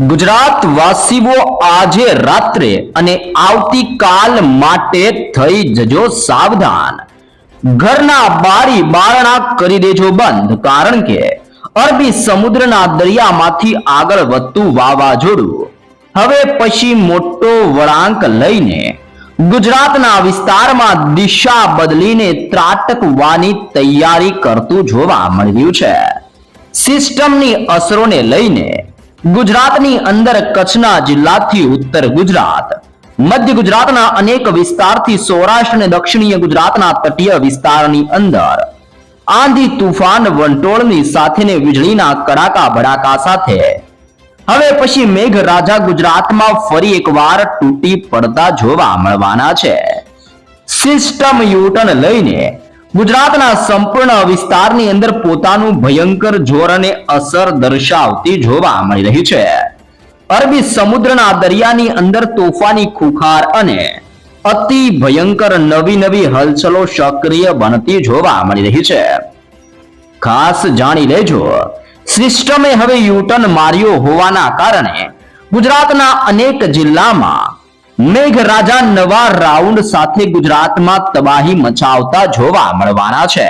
ગુજરાત વાસીઓ આજે રાત્રે અને આવતીકાલ માટે થઈ જજો સાવધાન. ઘરના બારી બારણા કરી દેજો બંધ, કારણ કે અરબી સમુદ્રના દરિયામાંથી આગળ વધતું વાવાઝોડું. હવે પછી મોટો વળાંક લઈને ગુજરાતના વિસ્તારમાં દિશા બદલીને ત્રાટકવાની તૈયારી કરતું જોવા મળ્યું છે. સિસ્ટમની અસરોને લઈને ગુજરાતની અંદર કચ્છના જિલ્લાથી ઉત્તર ગુજરાત. મધ્ય ગુજરાતના અનેક વિસ્તારથી સૌરાષ્ટ્ર અને દક્ષિણીય ગુજરાતના તટીય વિસ્તારની અંદર. આંધી તુફાન વંટોળની સાથેને વીજળીના કડાકા ભડાકા સાથે. હવે પછી મેઘરાજા ગુજરાતમાં ફરી એકવાર તૂટી પડતા જોવા મળવાના છે. સિસ્ટમ યુટર્ન લઈને ગુજરાતના સંપૂર્ણ વિસ્તારની અંદર પોતાનું ભયંકર જોર અને અસર દર્શાવતી જોવા મળી રહી છે. અરબી સમુદ્રના દરિયાની અંદર તોફાની ખુખાર અને અતિ ભયંકર નવી નવી હલચલો સક્રિય બનતી જોવા મળી રહી છે. ખાસ જાણી લેજો, સિસ્ટમે હવે યુટર્ન માર્યો હોવાના કારણે ગુજરાતના અનેક જિલ્લામાં મેઘરાજા નવા રાઉન્ડ સાથે ગુજરાતમાં તબાહી મચાવતા જોવા મળવાના છે.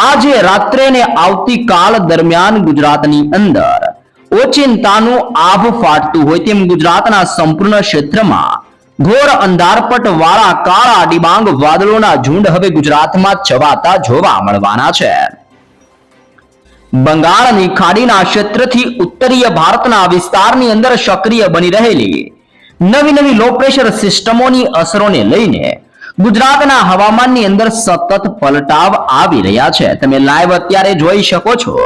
આજે રાત્રે ને આવતીકાલ દરમિયાન ગુજરાતની અંદર ઓચિંતાનું આભ ફાટતું હોય તેમ ગુજરાતના સંપૂર્ણ ક્ષેત્રમાં ઘોર અંધારપટ વાળા કાળા ડિબાંગ વાદળોના ઝુંડ હવે ગુજરાતમાં છવાતા જોવા મળવાના છે. બંગાળની ખાડીના ક્ષેત્રથી ઉત્તરીય ભારતના વિસ્તારની અંદર સક્રિય બની રહેલી નવી નવી લો પ્રેશર સિસ્ટમોની અસરોને લઈને ગુજરાતના હવામાનની અંદર સતત પલટાવ આવી રહ્યા છે. તમે લાઈવ અત્યારે જોઈ શકો છો.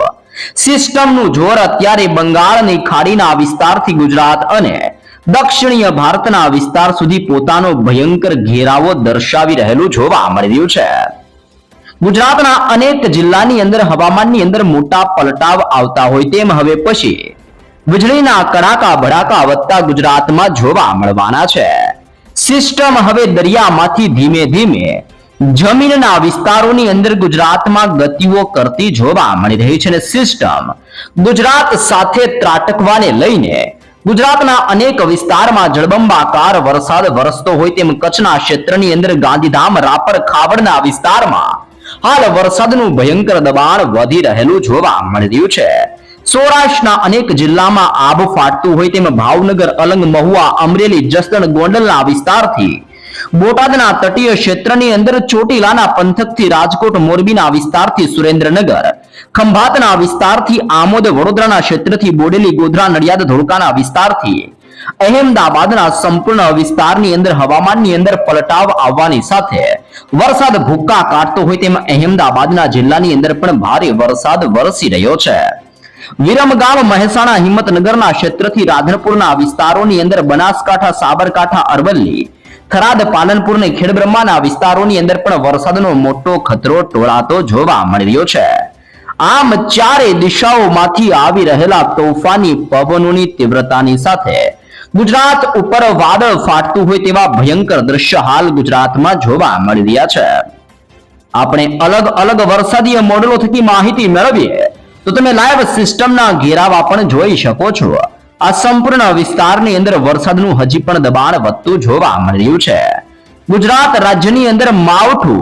સિસ્ટમનું જોર અત્યારે બંગાળની ખાડીના વિસ્તારથી ગુજરાત અને દક્ષિણીય ભારતના વિસ્તાર સુધી પોતાનો ભયંકર ઘેરાવો દર્શાવી રહેલું જોવા મળી રહ્યું છે. ગુજરાતના અનેક જિલ્લાની અંદર હવામાનની અંદર મોટા પલટાવ આવતા હોય તેમ હવે પછી વીજળીના કડાકા ભડાકા વધતા ગુજરાતમાં જોવા મળવાના છે. સિસ્ટમ હવે દરિયામાંથી ધીમે ધીમે જમીનના વિસ્તારોની અંદર ગુજરાતમાં ગતિઓ કરતી જોવા મળી રહી છે અને સિસ્ટમ ગુજરાત સાથે ત્રાટકવાને લઈને ગુજરાતના અનેક વિસ્તારમાં જળબંબાકાર વરસાદ વરસતો હોય તેમ કચ્છના ક્ષેત્રની અંદર ગાંધીધામ, રાપર, ખાવડના વિસ્તારમાં હાલ વરસાદનું ભયંકર દબાણ વધી રહેલું જોવા મળી રહ્યું છે. સૌરાષ્ટ્રના અનેક જિલ્લામાં આબ ફાટતું હોય તેમ ભાવનગર, અલંગ, મહુવા, અમરેલી, જસદણ, ગોંડલના વિસ્તારથી બોટાદના તટીય ક્ષેત્રની અંદર ચોટીલાના પંથકથી રાજકોટ, મોરબીના વિસ્તારથી સુરેન્દ્રનગર, ખંભાતના વિસ્તારથી આમોદ, વડોદરાના ક્ષેત્રથી બોડેલી, ગોધરા, નડિયાદ, ધોળકાના વિસ્તારથી અહેમદાબાદના સંપૂર્ણ વિસ્તારની અંદર હવામાનની અંદર પલટાવ આવવાની સાથે વરસાદ ભૂક્કા કાઢતો હોય તેમ અહેમદાબાદના જિલ્લાની અંદર પણ ભારે વરસાદ વરસી રહ્યો છે. વિરમગામ મહેસાણા હિંમતનગરના ક્ષેત્રથી રાધનપુરના વિસ્તારોની અંદર બનાસકાંઠા, સાબરકાંઠા, અરવલ્લી, થરાદ, પાલનપુર ને ખેડબ્રહ્માના વિસ્તારોની અંદર પણ વરસાદનો મોટો ખતરો ટોળાતો જોવા મળી રહ્યો છે. આમ ચારે દિશાઓમાંથી આવી રહેલા તોફાની પવનોની તીવ્રતાની સાથે ગુજરાત ઉપર વાદળ ફાટતું હોય તેવા ભયંકર દ્રશ્ય હાલ ગુજરાતમાં જોવા મળી રહ્યા છે. આપણે અલગ અલગ વરસાદીય મોડેલો થકી માહિતી મેળવીએ. તો તમે લાઈવ સિસ્ટમના ઘેરાવા પણ જોઈ શકો છો. આ સંપૂર્ણ વિસ્તારની અંદર વરસાદનું હજી પણ દબાણ વધતું જોવા મળ્યું છે. ગુજરાત રાજ્યની અંદર માવઠું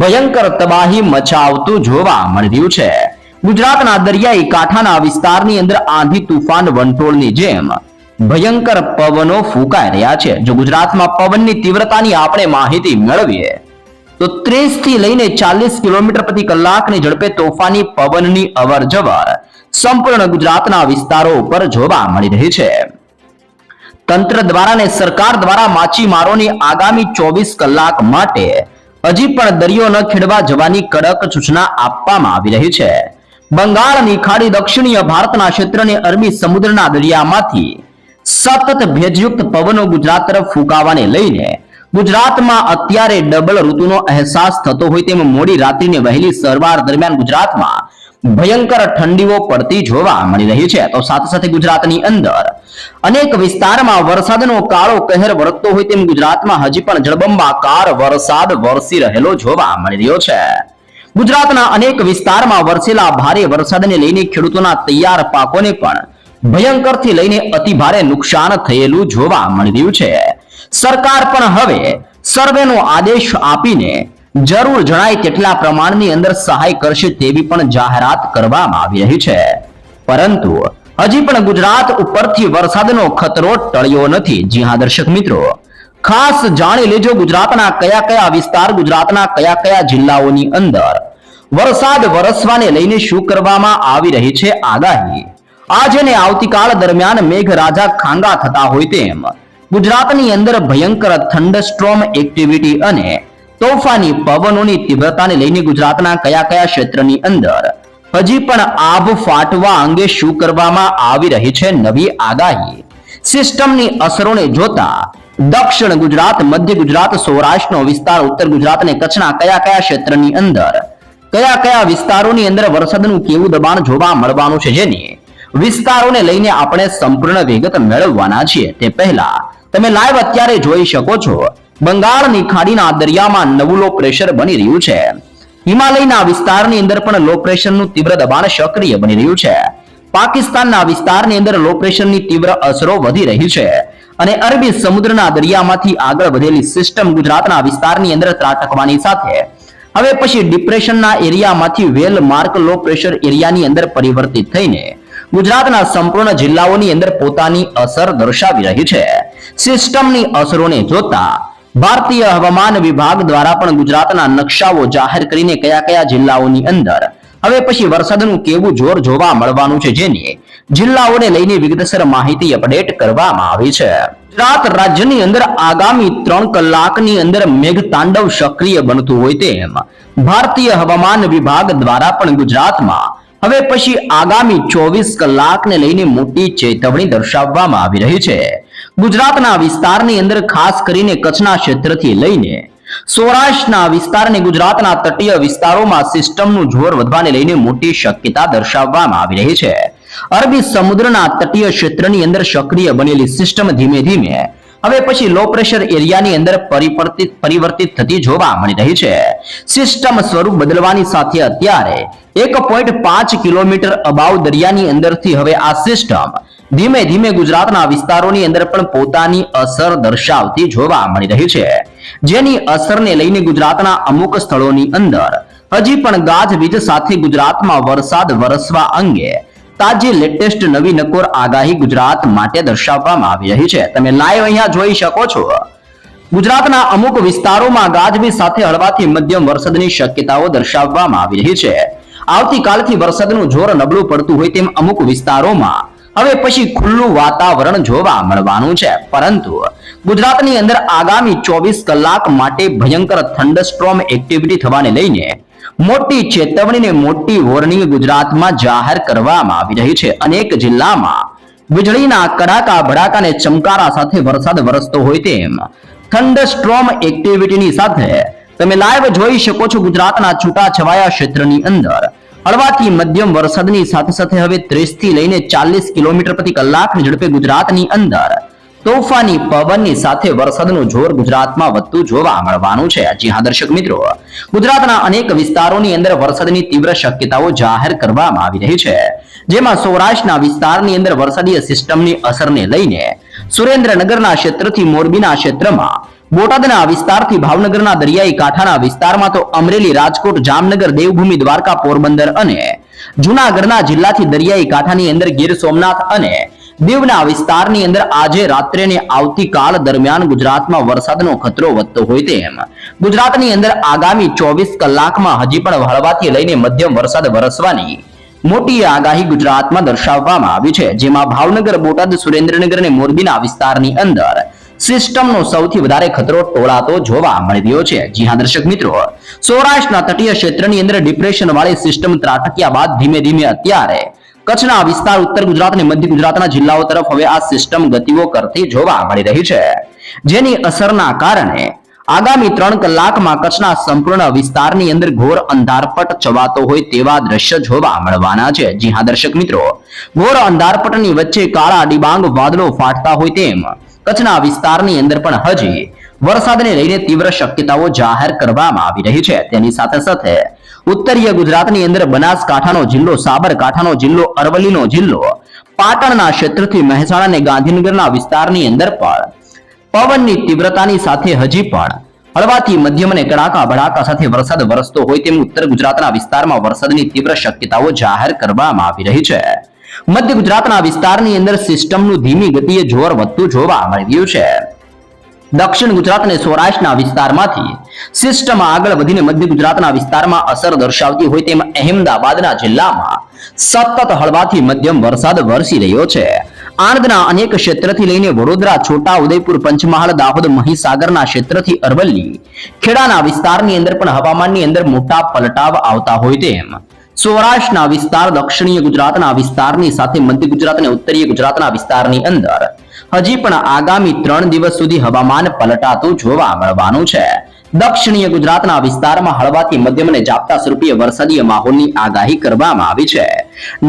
ભયંકર તબાહી મચાવતું જોવા મળ્યું છે. ગુજરાતના દરિયાઈ કાંઠાના વિસ્તારની અંદર આંધી તુફાન વંટોળની જેમ ભયંકર પવનો ફૂંકાઈ રહ્યા છે. જો ગુજરાતમાં પવનની તીવ્રતાની આપણે માહિતી મેળવીએ તો ત્રીસથી લઈને ચાલીસ કિલોમીટર પ્રતિ કલાકની ઝડપે તોફાની પવનની અવર જવર સંપૂર્ણ ગુજરાતના વિસ્તારો ઉપર જોવા મળી રહી છે. તંત્ર દ્વારા અને સરકાર દ્વારા માછીમારોની આગામી ચોવીસ કલાક માટે હજી પણ દરિયો ન ખેડવા જવાની કડક સૂચના આપવામાં આવી રહી છે. બંગાળની ખાડી દક્ષિણીય ભારતના ક્ષેત્રને અરબી સમુદ્રના દરિયામાંથી સતત ભેજયુક્ત પવનો ગુજરાત તરફ ફૂંકાવાને લઈને ગુજરાતમાં અત્યારે ડબલ ઋતુનો અહેસાસ થતો હોય તેમ મોડી રાત્રિને વહેલી સરવાર દરમિયાન ગુજરાતમાં ભયંકર ઠંડીઓ પડતી જોવા મળી રહી છે. તો સાથે સાથે ગુજરાતની અંદર અનેક વિસ્તારમાં વરસાદનો કાળો કહેર વર્તતો હોય તેમ ગુજરાતમાં હજી પણ જળબંબાકાર વરસાદ વરસી રહેલો જોવા મળી રહ્યો છે. ગુજરાતના અનેક વિસ્તારમાં વરસેલા ભારે વરસાદને લઈને ખેડૂતોના તૈયાર પાકોને પણ ભયંકરથી લઈને અતિભારે નુકસાન થયેલું જોવા મળી રહ્યું છે. સરકાર પણ હવે સર્વેનો આદેશ આપીને જરૂર જણાય તેટલા પ્રમાણની અંદર સહાય કરશે તેવી પણ જાહેરાત કરવામાં આવી રહી છે. પરંતુ હજી પણ ગુજરાત ઉપરથી વરસાદનો ખતરો ટળ્યો નથી. જી હા, દર્શક મિત્રો. ખાસ જાણી લેજો ગુજરાતના કયા કયા વિસ્તાર, ગુજરાતના કયા કયા જિલ્લાઓની અંદર વરસાદ વરસવાને લઈને શું કરવામાં આવી રહી છે આગાહી. આજે ને આવતીકાલ દરમિયાન મેઘરાજા ખાંગા થતા હોય તેમ ગુજરાતની અંદર ભયંકર થંડસ્ટ્રોમ એક્ટિવિટી અને તોફાની પવનોની તીવ્રતાને લઈને ગુજરાતના કયા કયા ક્ષેત્રની અંદર હજી પણ આભ ફાટવા અંગે શું કરવામાં આવી રહી છે નવી આગાહી? સિસ્ટમની અસરોને જોતા દક્ષિણ ગુજરાત, મધ્ય ગુજરાત, સૌરાષ્ટ્રનો વિસ્તાર, ઉત્તર ગુજરાત અને કચ્છના કયા કયા ક્ષેત્રની અંદર કયા કયા વિસ્તારોની અંદર વરસાદનું કેવું દબાણ જોવા મળવાનું છે જેની વિસ્તારોને લઈને આપણે સંપૂર્ણ વિગત મેળવવાના છીએ. તે પહેલા, તમે લાઈવ અત્યારે જોઈ શકો છો. બંગાળની ખાડીના દરિયામાં નવું લો પ્રેશર બની રહ્યું છે. હિમાલયના વિસ્તારની અંદર પણ લો પ્રેશરનું તીવ્ર દબાણ સક્રિય બની રહ્યું છે. પાકિસ્તાનના વિસ્તારની અંદર લો પ્રેશરની તીવ્ર અસરો વધી રહી છે. અને અરબી સમુદ્રના દરિયામાંથી આગળ વધેલી સિસ્ટમ ગુજરાતના વિસ્તારની અંદર ત્રાટકવાની સાથે. હવે પછી ડિપ્રેશનના એરિયામાંથી વેલ માર્ક લો પ્રેશર એરિયાની અંદર પરિવર્તિત થઈને ગુજરાતના સંપૂર્ણ જિલ્લાઓની અંદર પોતાની અસર દર્શાવી રહી છે. સિસ્ટમની અસરોને જોતા ભારતીય હવામાન વિભાગ દ્વારા પણ ગુજરાતના નકશાઓ જાહેર કરીને કયા કયા જિલ્લાઓની અંદર હવે પછી વરસાદનું કેવું જોર જોવા મળવાનું છે જેની જિલ્લાઓને લઈને વિગતસર માહિતી અપડેટ કરવામાં આવી છે. ગુજરાત રાજ્યની અંદર આગામી ત્રણ કલાકની અંદર મેઘતાંડવ સક્રિય બનતું હોય તેમ ભારતીય હવામાન વિભાગ દ્વારા પણ ગુજરાતમાં હવે પછી આગામી ચોવીસ કલાકને લઈને મોટી ચેતવણી દર્શાવવામાં આવી રહી છે. ગુજરાતના વિસ્તારની અંદર ખાસ કરીને કચ્છના ક્ષેત્રથી લઈને સૌરાષ્ટ્રના વિસ્તારને ગુજરાતના તટીય વિસ્તારોમાં સિસ્ટમનું જોર વધવાને લઈને મોટી શક્યતા દર્શાવવામાં આવી રહી છે. અરબી સમુદ્રના તટીય ક્ષેત્રની અંદર સક્રિય બનેલી સિસ્ટમ ધીમે ધીમે હવે પછી લો પ્રેશર એરિયાની અંદર પરિવર્તિત પરિવર્તિત થતી જોવા મળી રહી છે. સિસ્ટમ સ્વરૂપ બદલવાની સાથે અત્યારે એક પોઈન્ટ પાંચ કિલોમીટર અબાવ દરિયાની અંદરથી હવે આ સિસ્ટમ ધીમે ધીમે ગુજરાતના વિસ્તારોની અંદર પણ પોતાની અસર દર્શાવતી જોવા મળી રહી છે. જેની અસરને લઈને ગુજરાતના અમુક સ્થળોની અંદર હજી પણ ગાજવીજ સાથે ગુજરાતમાં વરસાદ વરસવા અંગે તાજી લેટેસ્ટ નવી નકોર આગાહી ગુજરાત માટે દર્શાવવામાં આવી રહી છે. તમે લાઈવ અહીંયા જોઈ શકો છો. ગુજરાતના અમુક વિસ્તારોમાં ગાજવીજ સાથે હળવાથી મધ્યમ વરસાદની શક્યતાઓ દર્શાવવામાં આવી રહી છે. આવતીકાલથી વરસાદનું જોર નબળું પડતું હોય તેમ અમુક વિસ્તારોમાં. હવે પછી ખુલ્લું વાતાવરણ જોવા મળવાનું છે. પરંતુ ગુજરાતની અંદર આગામી ચોવીસ કલાક માટે ભયંકર થંડરસ્ટ્રોમ એક્ટિવિટી થવાને લઈને મોટી ચેતવણીને મોટી વોર્નિંગ ગુજરાતમાં જાહેર કરવામાં આવી રહી છે. અનેક જિલ્લામાં વીજળીના કડાકા ભડાકા ચમકારા સાથે વરસાદ વરસતો હોય તેમ થંડરસ્ટ્રોમ એક્ટિવિટીની સાથે તમે લાઈવ જોઈ શકો છો ગુજરાતના છૂટાછવાયા ક્ષેત્રની અંદર. હળવાથી મધ્યમ વરસાદની સાથે સાથે હવે 30 થી લઈને ચાલીસ કિલોમીટર પ્રતિ કલાકની ઝડપે ગુજરાતની અંદર તોફાની પવનની સાથે વરસાદનું જોર ગુજરાતમાં વધતું જોવા મળવાનું છે. જી હા, દર્શક મિત્રો. ગુજરાતના અનેક વિસ્તારોની અંદર વરસાદની તીવ્ર શક્યતાઓ જાહેર કરવામાં આવી રહી છે. જેમાં સૌરાષ્ટ્રના વિસ્તારની અંદર વરસાદીય સિસ્ટમની અસરને લઈને સુરેન્દ્રનગરના ક્ષેત્રથી મોરબીના ક્ષેત્રમાં, બોટાદના વિસ્તારથી ભાવનગરના દરિયાઈ કાંઠાના વિસ્તારમાં તો અમરેલી, રાજકોટ, જામનગર, દેવભૂમિ, દ્વારકા, પોરબંદર અને જૂનાગઢના જિલ્લાથી દરિયાઈ કાંઠાની અંદર ગીર સોમનાથ અને દીવના વિસ્તારની અંદર આજે રાત્રે ને આવતીકાલ દરમિયાન ગુજરાતમાં વરસાદનો ખતરો વધતો હોય તેમ ગુજરાતની અંદર આગામી ચોવીસ કલાકમાં હજી પણ હળવાથી લઈને મધ્યમ વરસાદ વરસવાની મોટી આગાહી ગુજરાતમાં દર્શાવવામાં આવી છે. જેમાં ભાવનગર, બોટાદ, સુરેન્દ્રનગર અને મોરબીના વિસ્તારની અંદર સિસ્ટમનો સૌથી વધારે ખતરો ટોળાતો જોવા મળી રહ્યો છે. જી હા, દર્શક મિત્રો, સૌરાષ્ટ્રના તટીય ક્ષેત્રની અંદર ડિપ્રેશન વાળી સિસ્ટમ ત્રાટક્યા બાદ ધીમે ધીમે અત્યારે કચ્છના વિસ્તાર ઉત્તર ગુજરાત અને મધ્ય ગુજરાતના જિલ્લાઓ તરફ હવે આ સિસ્ટમ ગતિઓ કરતી જોવા મળી રહી છે. જેની અસરના કારણે આગામી ત્રણ કલાકમાં કચ્છના સંપૂર્ણ વિસ્તારની અંદર ઘોર અંધારપટ ચવાતો હોય તેવા દ્રશ્ય જોવા મળવાના છે. જી હા, દર્શક મિત્રો, ઘોર અંધારપટની વચ્ચે કાળા ડિબાંગ વાદળો ફાટતા હોય તેમ કચ્છના વિસ્તારની અંદર પણ હજી વરસાદને લઈને તીવ્ર શક્યતાઓ જાહેર કરવામાં આવી રહી છે. તેની સાથે સાથે ઉત્તરીય ગુજરાતની અંદર બનાસકાંઠાનો જિલ્લો, સાબરકાંઠાનો જિલ્લો, અરવલ્લીનો જિલ્લો, પાટણના ક્ષેત્રથી મહેસાણા અને ગાંધીનગરના વિસ્તારની અંદર પણ પવનની તીવ્રતાની સાથે હજી પણ હળવાથી મધ્યમ અને કડાકા ભડાકા સાથે વરસાદ વરસતો હોય તેમ ઉત્તર ગુજરાતના વિસ્તારમાં વરસાદની તીવ્ર શક્યતાઓ જાહેર કરવામાં આવી રહી છે. મધ્ય ગુજરાતના વિસ્તારની અંદર સિસ્ટમનું ધીમી ગતિએ જોર વધતું જોવા મળી રહ્યું છે. દક્ષિણ ગુજરાત અને સૌરાષ્ટ્રના વિસ્તારમાંથી સિસ્ટમ આગળ વધીને મધ્ય ગુજરાતના વિસ્તારમાં અસર દર્શાવતી હોય તેમ અહેમદાબાદના જિલ્લામાં સતત હળવાથી મધ્યમ વરસાદ વરસી રહ્યો છે. આણંદના અનેક ક્ષેત્રથી લઈને વડોદરા, છોટા, ઉદયપુર, પંચમહાલ, દાહોદ, મહીસાગરના ક્ષેત્રથી અરવલ્લી, ખેડાના વિસ્તારની અંદર પણ હવામાનની અંદર મોટા પલટાવ આવતા હોય તેમ સૌરાષ્ટ્રના વિસ્તાર દક્ષિણીય ગુજરાતના વિસ્તારની સાથે મધ્ય ગુજરાત અને ઉત્તરીય ગુજરાતના વિસ્તારની અંદર હજી પણ આગામી ત્રણ દિવસ સુધી હવામાન પલટાતું જોવા મળવાનું છે. દક્ષિણીય ગુજરાતના વિસ્તારમાં હળવાથી મધ્યમ અને ઝાપટા સ્વરૂપીય વરસાદીય માહોલની આગાહી કરવામાં આવી છે.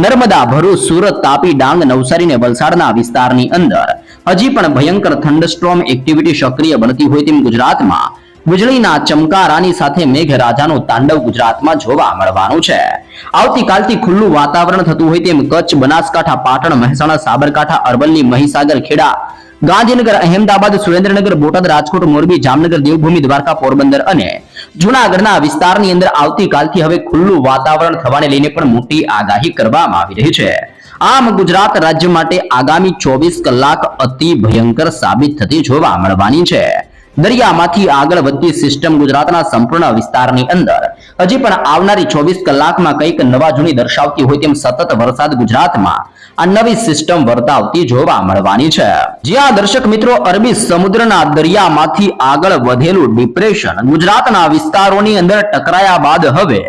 નર્મદા, ભરૂચ, સુરત, તાપી, ડાંગ, નવસારી અને વલસાડના વિસ્તારની અંદર હજી પણ ભયંકર થંડસ્ટ્રોમ એક્ટિવિટી સક્રિય બનતી હોય તેમ ગુજરાતમાં વીજળીના ચમકારાની સાથે મેઘરાજાનું તાંડવ ગુજરાતમાં જોવા મળવાનું છે. આવતીકાલથી ખુલ્લું વાતાવરણ થતું હોય તેમ કચ્છ, બનાસકાંઠા, પાટણ, મહેસાણા, સાબરકાંઠા, અરવલ્લી, મહીસાગર, ખેડા, ગાંધીનગર, અહેમદાબાદ, સુરેન્દ્રનગર, બોટાદ, રાજકોટ, મોરબી, જામનગર, દેવભૂમિ, દ્વારકા, પોરબંદર અને જૂનાગઢના વિસ્તારની અંદર આવતીકાલથી હવે ખુલ્લું વાતાવરણ થવાને લઈને પણ મોટી આગાહી કરવામાં આવી રહી છે. આમ ગુજરાત રાજ્ય માટે આગામી ચોવીસ કલાક અતિ ભયંકર સાબિત થતી જોવા મળવાની છે. દરિયામાંથી આગળ વધતી સિસ્ટમ ગુજરાતના સંપૂર્ણ વિસ્તારની અંદર. હજી પણ આવનારી ચોવીસ કલાકમાં કંઈક નવા જૂની દર્શાવતી હોય તેમ સતત વરસાદ ગુજરાતમાં આ નવી સિસ્ટમ વર્તાવતી જોવા મળવાની છે. જ્યાં દર્શક મિત્રો, અરબી સમુદ્રના દરિયામાંથી આગળ વધેલું ડિપ્રેશન ગુજરાતના વિસ્તારોની અંદર ટકરાયા બાદ હવે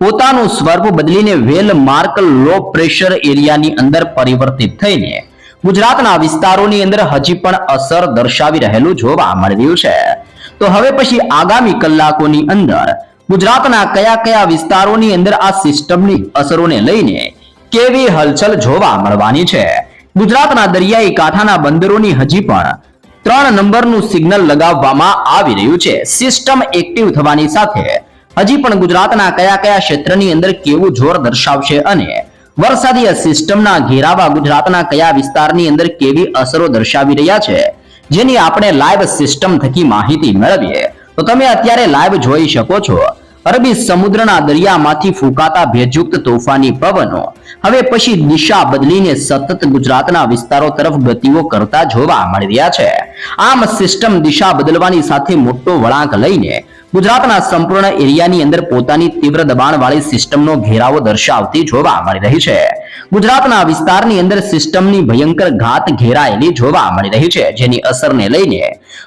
પોતાનું સ્વરૂપ બદલીને વેલ માર્ક લો પ્રેશર એરિયાની અંદર પરિવર્તિત થઈને ગુજરાતના વિસ્તારોની અંદર હજી પણ અસર દર્શાવી રહેલું જોવા મળ્યું છે. તો હવે પછી આગામી કલાકોની અંદર ગુજરાતના કયા કયા વિસ્તારોની અંદર આ સિસ્ટમની અસરોને લઈને કેવી હલચલ જોવા મળવાની છે? ગુજરાતના દરિયાઈ કાંઠાના બંદરોની હજી પણ ત્રણ નંબરનું સિગ્નલ લગાવવામાં આવી રહ્યું છે. સિસ્ટમ એક્ટિવ થવાની સાથે હજી પણ ગુજરાતના કયા કયા ક્ષેત્રની અંદર કેવું જોર દર્શાવશે અને વરસાદીય સિસ્ટમના ઘેરાવા ગુજરાતના કયા વિસ્તારની અંદર કેવી અસરો દર્શાવી રહ્યા છે, જેની આપણે લાઈવ સિસ્ટમ થકી માહિતી મેળવીએ. તો તમે અત્યારે લાઈવ જોઈ શકો છો, અરબી સમુદ્રના દરિયામાંથી ફૂંકાતા ભેજયુક્ત તોફાની પવનો. હવે પછી દિશા બદલીને સતત ગુજરાતના વિસ્તારો તરફ ગતિઓ કરતા જોવા મળી રહ્યા છે. આમ સિસ્ટમ દિશા બદલવાની સાથે મોટો વળાંક લઈને ગુજરાતના સંપૂર્ણ એરિયાની અંદર પોતાની તીવ્ર દબાણવાળી સિસ્ટમનો ઘેરાવો દર્શાવતી જોવા મળી રહી છે. ગુજરાતના વિસ્તારની અંદર સિસ્ટમની ભયંકર ઘાત ઘેરાયેલી જોવા મળી રહી છે, જેની અસરને લઈને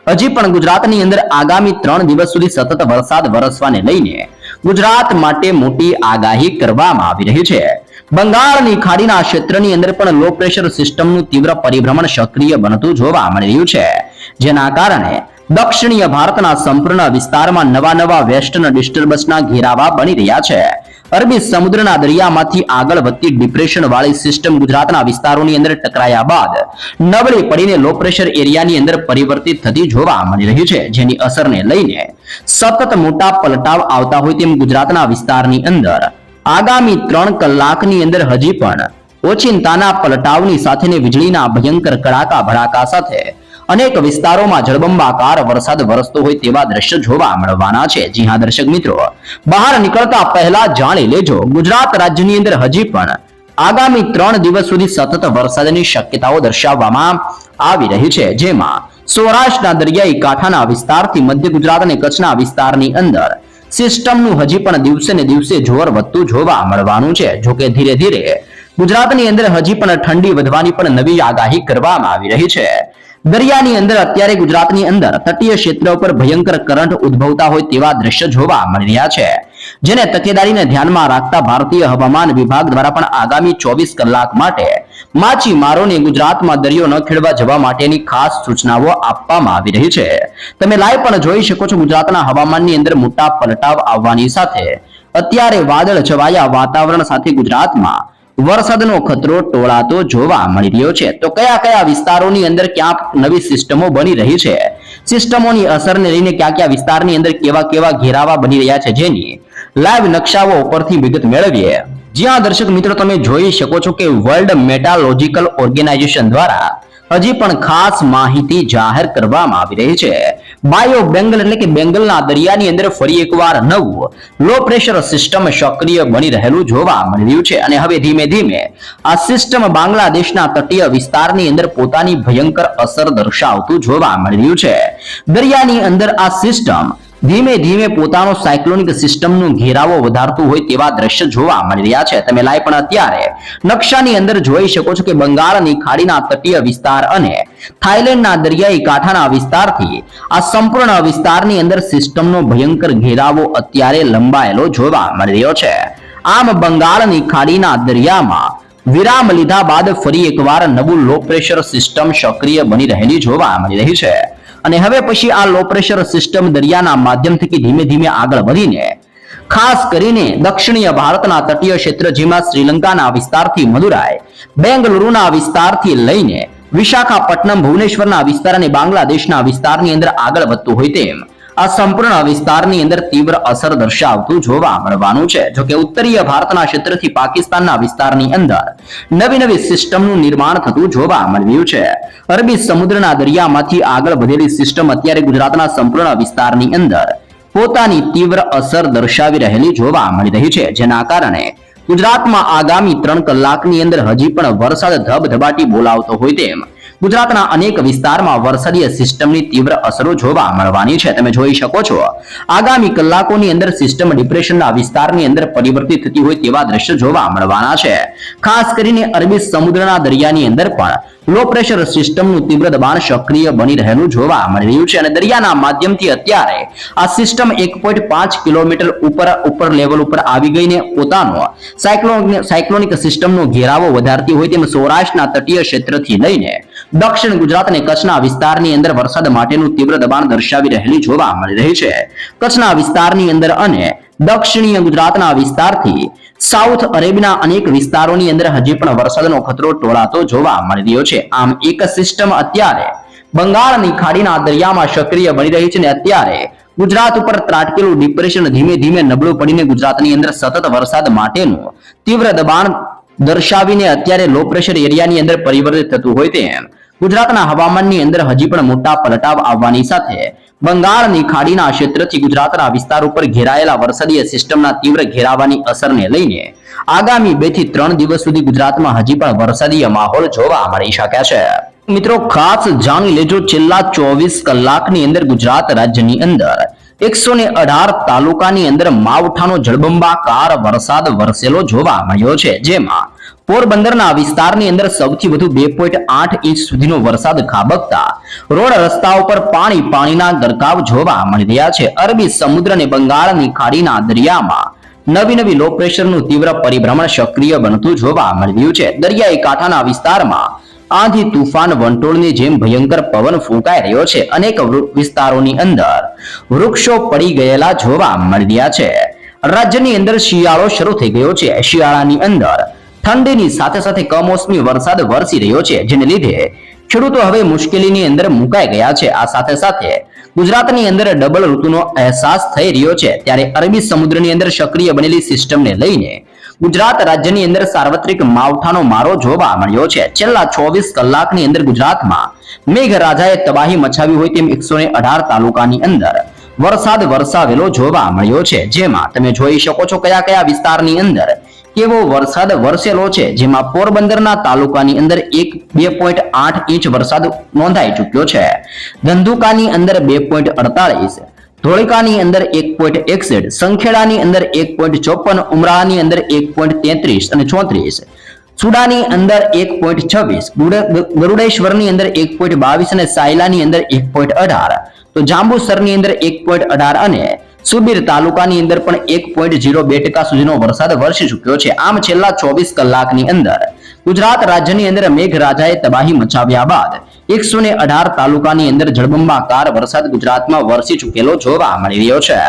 હજી પણ ગુજરાતની અંદર આગામી ત્રણ દિવસ સુધી સતત વરસાદ વરસવાને લઈને ગુજરાત માટે મોટી આગાહી કરવામાં આવી રહી છે. બંગાળની ખાડીના ક્ષેત્રની અંદર પણ લો પ્રેશર સિસ્ટમનું તીવ્ર પરિભ્રમણ સક્રિય બનતું જોવા મળી રહ્યું છે, જેના કારણે દક્ષિણીય ભારતના સંપૂર્ણ વિસ્તારમાં નવા નવા વેસ્ટર્ન ડિસ્ટર્બન્સના ઘેરાવા બની રહ્યા છે. અરબી સમુદ્રના દરિયામાંથી આગળ વધતી ડિપ્રેશન વાળી સિસ્ટમ ગુજરાતના વિસ્તારોની અંદર ટકરાયા બાદ નબળી પડીને લો પ્રેશર એરિયાની અંદર પરિવર્તિત થતી જોવા મળી રહી છે, જેની અસરને લઈને સતત મોટા પલટાવ આવતા હોય તેમ ગુજરાતના વિસ્તારની અંદર. આગામી ત્રણ કલાકની અંદર હજી પણ ઓચિંતાના પલટાવની સાથે વીજળીના ભયંકર કડાકા ભડાકા સાથે અનેક વિસ્તારોમાં જળબંબાકાર વરસાદ વરસતો હોય તેવા દ્રશ્ય જોવા મળવાના છે. જી હા, દર્શક મિત્રો, બહાર નીકળતા પહેલા જાણી લેજો. ગુજરાત રાજ્યની અંદર હજી પણ આગામી ત્રણ દિવસ સુધી સતત વરસાદની શક્યતાઓ દર્શાવવામાં આવી રહી છે. જેમાં સૌરાષ્ટ્રના દરિયાઈ કાંઠાના વિસ્તારથી મધ્ય ગુજરાત અને કચ્છના વિસ્તારની અંદર સિસ્ટમનું હજી પણ દિવસે ને દિવસે જોર વધતું જોવા મળવાનું છે. જોકે ધીરે ધીરે ગુજરાતની અંદર હજી પણ ઠંડી વધવાની પણ નવી આગાહી કરવામાં આવી રહી છે. દરિયાની અંદર અત્યારે ગુજરાતની અંદર તટીય ક્ષેત્ર ઉપર ભયંકર કરંટ ઉદ્ભવતા હોય તેવા દ્રશ્ય જોવા મળી રહ્યા છે, જેને તકેદારીને ધ્યાનમાં રાખતા ભારતીય હવામાન વિભાગ દ્વારા પણ આગામી ચોવીસ કલાક માટે માછીમારોને ગુજરાતમાં દરિયો ન ખેડવા જવા માટેની ખાસ સૂચનાઓ આપવામાં આવી રહી છે. તમે લાઈવ પણ જોઈ શકો છો ગુજરાતના હવામાનની અંદર મોટા પલટાવ આવવાની સાથે. અત્યારે વાદળ છવાયા વાતાવરણ સાથે ગુજરાતમાં વરસાદનો ખતરો ટોળાતો જોવા મળી રહ્યો છે. તો કયા કયા વિસ્તારોની અંદર ક્યાં નવી સિસ્ટમો બની રહી છે? સિસ્ટમોની અસરને લઈને કયા કયા વિસ્તારની અંદર કેવા કેવા ઘેરાવા બની રહ્યા છે જેની લાઈવ નકશાઓ ઉપરથી વિગત મેળવીએ. જ્યાં દર્શક મિત્રો તમે જોઈ શકો છો કે વર્લ્ડ મેટાલોજિકલ ઓર્ગેનાઇઝેશન દ્વારા હજી પણ ખાસ માહિતી જાહેર કરવામાં આવી રહી છે. બાયો બેંગલ એટલે કે બેંગલના દરિયાની અંદર ફરી એકવાર નવું લો પ્રેશર સિસ્ટમ સક્રિય બની રહેલું જોવા મળી રહ્યું છે અને હવે ધીમે ધીમે આ સિસ્ટમ બાંગ્લાદેશના તટીય વિસ્તારની અંદર પોતાની ભયંકર અસર દર્શાવતું જોવા મળી રહ્યું છે. દરિયાની અંદર આ સિસ્ટમ ધીમે ધીમે પોતાનો સાયક્લોનિક સિસ્ટમનો ઘેરાવો વધારતું હોય તેવા દ્રશ્ય જોવા મળી રહ્યા છે. તમે લાઈ પણ અત્યારે નકશાની અંદર જોઈ શકો છો કે બંગાળની ખાડીના તટીય વિસ્તાર અને થાઈલેન્ડના દરિયાઈ કાંઠાના વિસ્તારથી આ સંપૂર્ણ વિસ્તારની અંદર સિસ્ટમનો ભયંકર ઘેરાવો અત્યારે લંબાયેલો જોવા મળી રહ્યો છે. આમ બંગાળની ખાડીના દરિયામાં વિરામ લીધા બાદ ફરી એકવાર નવું લો પ્રેશર સિસ્ટમ સક્રિય બની રહેલી જોવા મળી રહી છે. અને હવે પછી આ લો પ્રેશર સિસ્ટમ દરિયાના માધ્યમથી ધીમે ધીમે આગળ વધીને, ખાસ કરીને દક્ષિણીય ભારતના તટીય ક્ષેત્ર જેમાં શ્રીલંકાના વિસ્તારથી મદુરાઈ, બેંગલુરુના વિસ્તારથી લઈને વિશાખાપટ્ટનમ, ભુવનેશ્વરના વિસ્તાર અને બાંગ્લાદેશના વિસ્તારની અંદર આગળ વધતું હોય તેમ આ સંપૂર્ણ વિસ્તારની અંદર તીવ્ર અસર દર્શાવતું જોવા મળવાનું છે. જો કે ઉત્તરીય ભારતના ક્ષેત્રથી પાકિસ્તાનના વિસ્તારની અંદર નવી નવી સિસ્ટમનું નિર્માણ થતું જોવા મળ્યું છે. અરબી સમુદ્રના દરિયામાંથી આગળ વધેલી સિસ્ટમ અત્યારે ગુજરાતના સંપૂર્ણ વિસ્તારની અંદર પોતાની તીવ્ર અસર દર્શાવી રહેલી જોવા મળી રહી છે. જેના કારણે ગુજરાતમાં આગામી ત્રણ કલાકની અંદર હજી પણ વરસાદ ધબધબાટી બોલાવતો હોય તેમ ગુજરાતના અનેક વિસ્તારમાં વરસાદીય સિસ્ટમની તીવ્ર અસરો જોવા મળવાની છે. તમે જોઈ શકો છો, આગામી કલાકોની અંદર સિસ્ટમ ડિપ્રેશનના વિસ્તારની અંદર પરિવર્તિત થતી હોય તેવા દ્રશ્ય જોવા મળવાના છે. ખાસ કરીને અરબી સમુદ્રના દરિયાની અંદર પણ લો પ્રેશર સિસ્ટમનું તીવ્ર દબાણ સક્રિય બની રહેલું જોવા મળી રહ્યું છે અને દરિયાના માધ્યમથી અત્યારે આ સિસ્ટમ એક કિલોમીટર ઉપર ઉપર લેવલ ઉપર આવી ગઈને પોતાનો સાયક્લોનિક સાયક્લોનિક સિસ્ટમનો ઘેરાવો વધારતી હોય તેમ સૌરાષ્ટ્રના તટીય ક્ષેત્રથી લઈને દક્ષિણ ગુજરાત અને કચ્છના વિસ્તારની અંદર વરસાદ માટેનું તીવ્ર દબાણ દર્શાવી રહેલી જોવા મળી રહી છે. કચ્છના વિસ્તારની અંદર અને દક્ષિણીય ગુજરાતના વિસ્તારથી સાઉથ અરેબના અનેક વિસ્તારોની અંદર હજી પણ વરસાદનો ખતરો ટોળાતો જોવા મળી રહ્યો છે. આમ એક સિસ્ટમ અત્યારે બંગાળની ખાડીના દરિયામાં સક્રિય બની રહી છે અને અત્યારે ગુજરાત ઉપર ત્રાટકેલું ડિપ્રેશન ધીમે ધીમે નબળું પડીને ગુજરાતની અંદર સતત વરસાદ માટેનું તીવ્ર દબાણ દર્શાવીને અત્યારે લો પ્રેશર એરિયાની અંદર પરિવર્તિત થતું હોય તેમ ગુજરાતના હવામાનની અંદર હજી પણ મોટા પલટાવ આવવાની સાથે બંગાળની ખાડીના ક્ષેત્રથી ગુજરાતના વિસ્તાર ઉપર ઘેરાયેલા વરસાદીય સિસ્ટમના તીવ્ર ઘેરાવાની અસરને લઈને આગામી બેથી ત્રણ દિવસ સુધી ગુજરાતમાં હજી પણ વરસાદીય માહોલ જોવા મળી શકે છે. મિત્રો, ખાસ જાણી લેજો, છેલ્લા ચોવીસ કલાકની અંદર ગુજરાત રાજ્યની અંદર એકસો ને અઢાર તાલુકાની અંદર માવઠાનો જળબંબાકાર વરસાદ વરસેલો જોવા મળ્યો છે, જેમાં પોરબંદરના વિસ્તારની અંદર સૌથી વધુ બે પોઈન્ટ આઠ ઇંચ સુધીનો વરસાદ ખાબકતા રોડ રસ્તા ઉપર પાણી પાણીના ગરકાવ જોવા મળી રહ્યા છે. અરબી સમુદ્ર અને બંગાળની ખાડીના દરિયામાં નવી નવી લો પ્રેશરનું તીવ્ર પરિભ્રમણ સક્રિય બનતું જોવા મળી રહ્યું છે. દરિયાઈ કાંઠાના વિસ્તારમાં આંધી તુફાન વંટોળની જેમ ભયંકર પવન ફૂંકાઈ રહ્યો છે. અનેક વિસ્તારોની અંદર વૃક્ષો પડી ગયેલા જોવા મળી રહ્યા છે. રાજ્યની અંદર શિયાળો શરૂ થઈ ગયો છે. શિયાળાની અંદર ઠંડીની સાથે સાથે કમોસમી વરસાદ વરસી રહ્યો છે, જેને લીધે ખેડૂતો હવે મુશ્કેલીની અંદર મુકાઈ ગયા છે. આ સાથે સાથે ગુજરાતની અંદર ડબલ ઋતુનો અહેસાસ થઈ રહ્યો છે. ત્યારે અરબી સમુદ્રની અંદર સક્રિય બનેલી સિસ્ટમને લઈને ગુજરાત રાજ્યની અંદર સાર્વત્રિક માવઠાનો મારો જોવા મળ્યો છે. છેલ્લા ચોવીસ કલાકની અંદર ગુજરાતમાં મેઘરાજાએ તબાહી મચાવી હોય તેમ એકસો તાલુકાની અંદર વરસાદ વરસાવેલો જોવા મળ્યો છે. જેમાં તમે જોઈ શકો છો કયા કયા વિસ્તારની અંદર કેવો વરસાદ વરસેલો છે, જેમાં પોરબંદરના તાલુકાની અંદર એક બે પોઈન્ટ આઠ ઇંચ વરસાદ નોંધાઈ ચૂક્યો છે. ધંધુકાની અંદર બે પોઈન્ટ અડતાલીસ ધોળકાની અંદર એક પોઈન્ટ એકસઠ, સંખેડાની અંદર એક પોઈન્ટ ચોપન ઉમરાની અંદર એક પોઈન્ટ તેત્રીસ અને ચોત્રીસ, સુડાની અંદર એક પોઈન્ટ છવ્વીસ ગરુડેશ્વરની અંદર એક પોઈન્ટ બાવીસ અને સાયલાની અંદર એક પોઈન્ટ અઢાર, તો જાંબુસરની અંદર એક પોઈન્ટ અઢાર અને સુબીર તાલુકાની અંદર પણ એક પોઈન્ટ જીરો બે ટકા સુધીનો વરસાદ વરસી ચૂક્યો છે. આમ છેલ્લા ચોવીસ કલાકની અંદર ગુજરાત રાજ્યની અંદર મેઘરાજાએ તબાહી મચાવ્યા બાદ એકસો ને અઢાર તાલુકાની અંદર જળબંબાકાર વરસાદ ગુજરાતમાં વરસી ચૂકેલો જોવા મળી રહ્યો છે.